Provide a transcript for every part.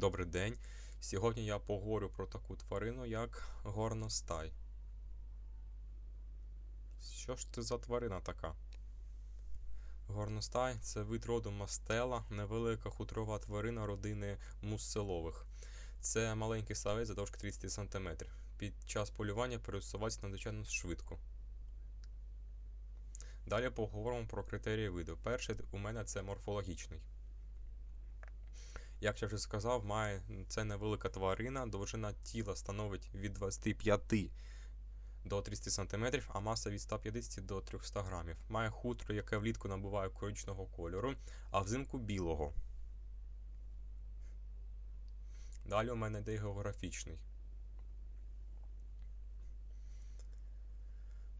Добрий день. Сьогодні я поговорю про таку тварину, як горностай. Що ж це за тварина така? Горностай це вид роду мастела, невелика хутрова тварина родини мусцелових. Це маленький савець завдовжки 30 см. Під час полювання пересувається надзвичайно швидко. Далі поговоримо про критерії виду. Перший у мене це морфологічний. Як я вже сказав, має це невелика тварина, довжина тіла становить від 25 до 30 см, а маса від 150 до 300 грамів. Має хутро, яке влітку набуває коричневого кольору, а взимку білого. Далі у мене йде географічний.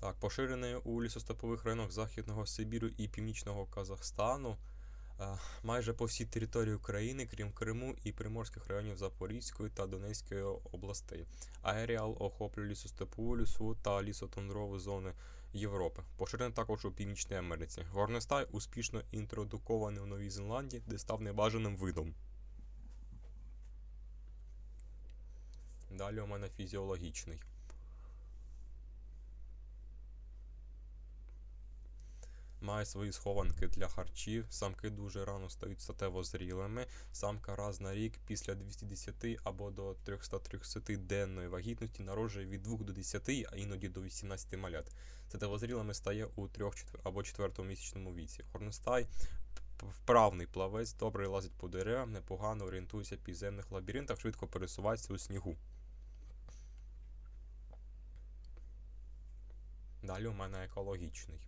Так, поширений у лісостепових районах Західного Сибіру і Північного Казахстану. Майже по всій території України, крім Криму і приморських районів Запорізької та Донецької областей. Аеріал охоплює лісостепову лісу та лісотундрові зони Європи. Поширений також у Північній Америці. Горностай успішно інтродукований в Новій Зеландії, де став небажаним видом. Далі у мене фізіологічний. Має свої схованки для харчів. Самки дуже рано стають статево зрілими. Самка раз на рік після 210 або до 330 денної вагітності народжує від 2 до 10, а іноді до 18 малят. Статево зрілими стає у 3 або 4 місячному віці. Горностай вправний плавець, добре лазить по деревам, непогано орієнтується в підземних лабіринтах, швидко пересувається у снігу. Далі у мене екологічний.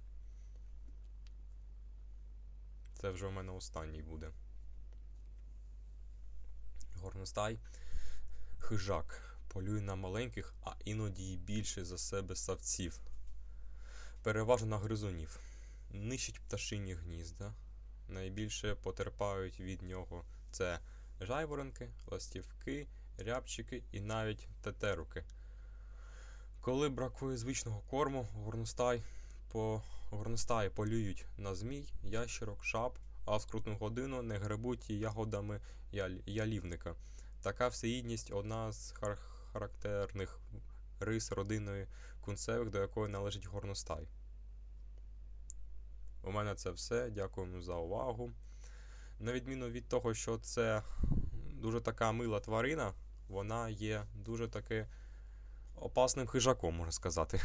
Це вже у мене останній буде. Горностай хижак. Полює на маленьких, а іноді і більше за себе савців. Переважно на гризунів. Нищить пташині гнізда. Найбільше потерпають від нього це жайворонки, ластівки, рябчики і навіть тетеруки. Коли бракує звичного корму, горностай по горностаї полюють на змій, ящерок, шап, а в скрутну годину не гребуть і ягодами ялівника. Така всеїдність одна з хар- характерних рис родини кунцевих, до якої належить горностай. У мене це все. Дякуємо за увагу. На відміну від того, що це дуже така мила тварина, вона є дуже таки опасним хижаком, можна сказати.